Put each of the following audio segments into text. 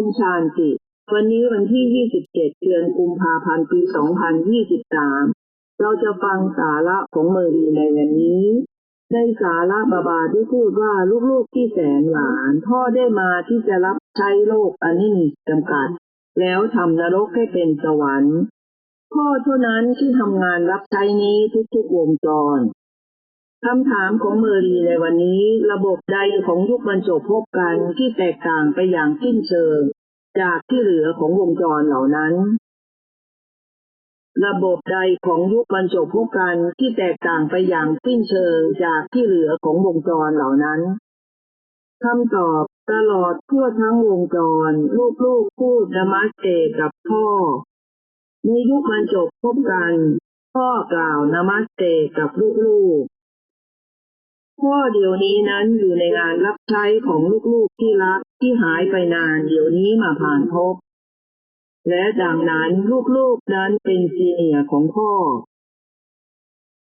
มชานติวันนี้วันที่ 27 เดือนกุมภาพันธ์ ปี 2023 เราจะฟังสาระของเมอรีในวันนี้ในสาระบาบาที่พูดว่าลูกๆที่แสนหวาน พ่อได้มาที่จะรับใช้โลกอันนี้มีจำกัด แล้วทำนรกให้เป็นสวรรค์ พ่อเท่านั้นที่ทำงานรับใช้นี้ทุกๆวงจร คำถามของเมอรีในวันนี้ ระบบใดของยุคบรรจบพบกันที่แตกต่างไปอย่างสิ้นเชิง จากที่เหลือของวงจรเหล่านั้น ระบบใดของยุคบรรจบพบกันที่แตกต่างไปอย่างสิ้นเชิงจากที่เหลือของวงจรเหล่านั้นคำตอบตลอดทั่วทั้งวงจร ลูกๆพูดนมัสเตกับพ่อ ในยุคบรรจบพบกัน พ่อกล่าวนมัสเตกับลูกๆ พ่อเดี๋ยวนี้นั้นอยู่ในงานรับใช้ของลูกๆที่รักที่หายไปนานเดี๋ยวนี้มาผ่านพบ และดังนั้นลูกๆนั้นเป็นซีเนียร์ของพ่อ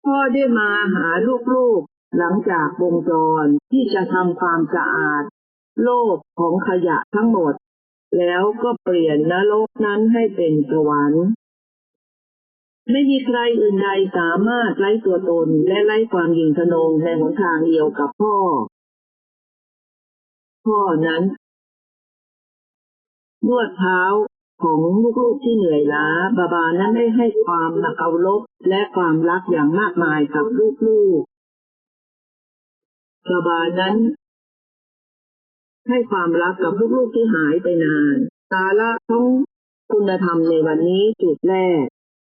พ่อได้มาหาลูกๆหลังจากวงจรที่จะทำความสะอาด โลกของขยะทั้งหมด แล้วก็เปลี่ยนนรกนั้นให้เป็นสวรรค์ ไม่มีใครอื่นใดสามารถไล่ตัวตนและไล่ความยิงทะนงในหนทางเดียวกับพ่อ พ่อนั้นนวดเท้าของลูกๆที่เหนื่อยล้าบาบานั้นได้ให้ความเคารพและความรักอย่างมากมายกับลูกๆบาบานั้น ให้ความรักกับลูกๆที่หายไปนานสาระของคุณธรรมในวันนี้จุดแรก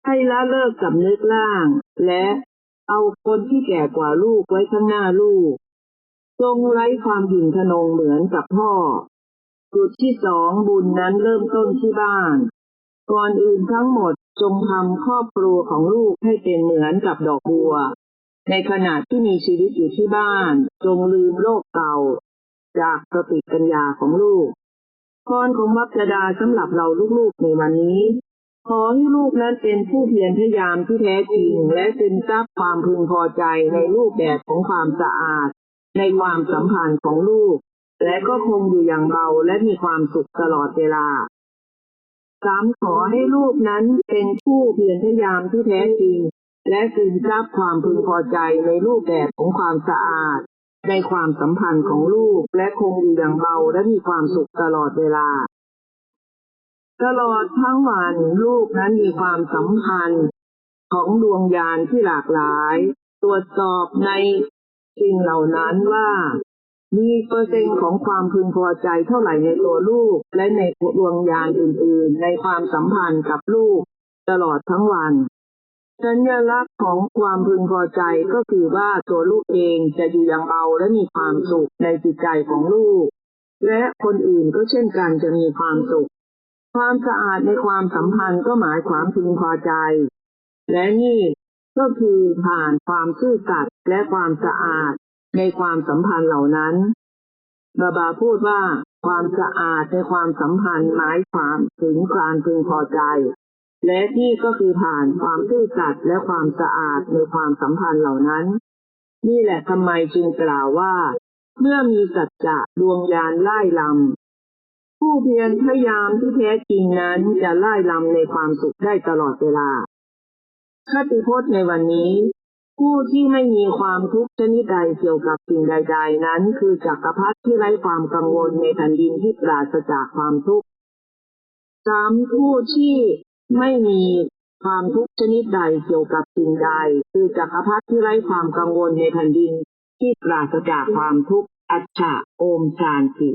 ให้ละเลิกกับนึกล่าง และเอาคนที่แก่กว่าลูกไว้ข้างหน้าลูก จงไร้ความหยิ่งทนงเหมือนกับพ่อ จุดที่สองบุญนั้นเริ่มต้นที่บ้าน ก่อนอื่นทั้งหมดจงทำครอบครัวของลูกให้เป็นเหมือนกับดอกบัว ในขณะที่มีชีวิตอยู่ที่บ้าน จงลืมโลกเก่า จากสติปัญญาของลูกพรของมัจดาสำหรับเราลูกๆในวันนี้ ขอให้ลูกนั้นเป็นผู้เพียรพยายามที่แท้จริง และซึมซับความพึงพอใจในรูปแบบของความสะอาด ในความสัมพันธ์ของลูก และก็คงอยู่อย่างเบาและมีความสุขตลอดเวลาสามขอให้ลูกนั้นเป็นผู้เพียรพยายามที่แท้จริง และซึมซับความพึงพอใจในรูปแบบของความสะอาด ในความสัมพันธ์ของลูกและคงอยู่อย่างเบาและมีความสุขตลอดเวลา ตลอดทั้งวันลูกนั้นมีความสัมพันธ์ของดวงญาณที่หลากหลาย ตรวจสอบในสิ่งเหล่านั้นว่า มีเปอร์เซ็นต์ของความพึงพอใจเท่าไหร่ในตัวลูก และในดวงญาณอื่น ๆ ในความสัมพันธ์กับลูก ตลอดทั้งวัน สัญลักษณ์ของความพึงพอใจก็คือว่าตัวลูกเองจะอยู่อย่างเบาและมีความสุขในจิตใจของลูก และคนอื่นก็เช่นกันจะมีความสุข ความสะอาดในความสัมพันธ์ก็หมายความพึงพอใจ และนี่ก็คือผ่านความซื่อสัตย์และความสะอาดในความสัมพันธ์เหล่านั้นบาบาพูดว่าความสะอาดในความสัมพันธ์หมายความถึงการพึงพอใจ และนี่ก็คือผ่านความซื่อสัตย์และความสะอาดในความสัมพันธ์เหล่านั้น นี่แหละทำไมจึงกล่าวว่า เมื่อมีสัจจะดวงยานไล่ลำ ผู้เพียรพยายามที่แท้จริงนั้นจะไล่ลำในความสุขได้ตลอดเวลาคติพจน์ในวันนี้ ผู้ที่ไม่มีความทุกข์ชนิดใดเกี่ยวกับสิ่งใด ๆ นั้น คือจักรพรรดิที่ไร้ความกังวลในแผ่นดินที่ปราศจากความทุกข์สามผู้ที่ไม่มีความทุกข์ชนิดใดเกี่ยวกับสิ่งใด คือจักรพรรดิที่ไร้ความกังวลในแผ่นดินที่ปราศจากความทุกข์อัจฉะโอมชานติ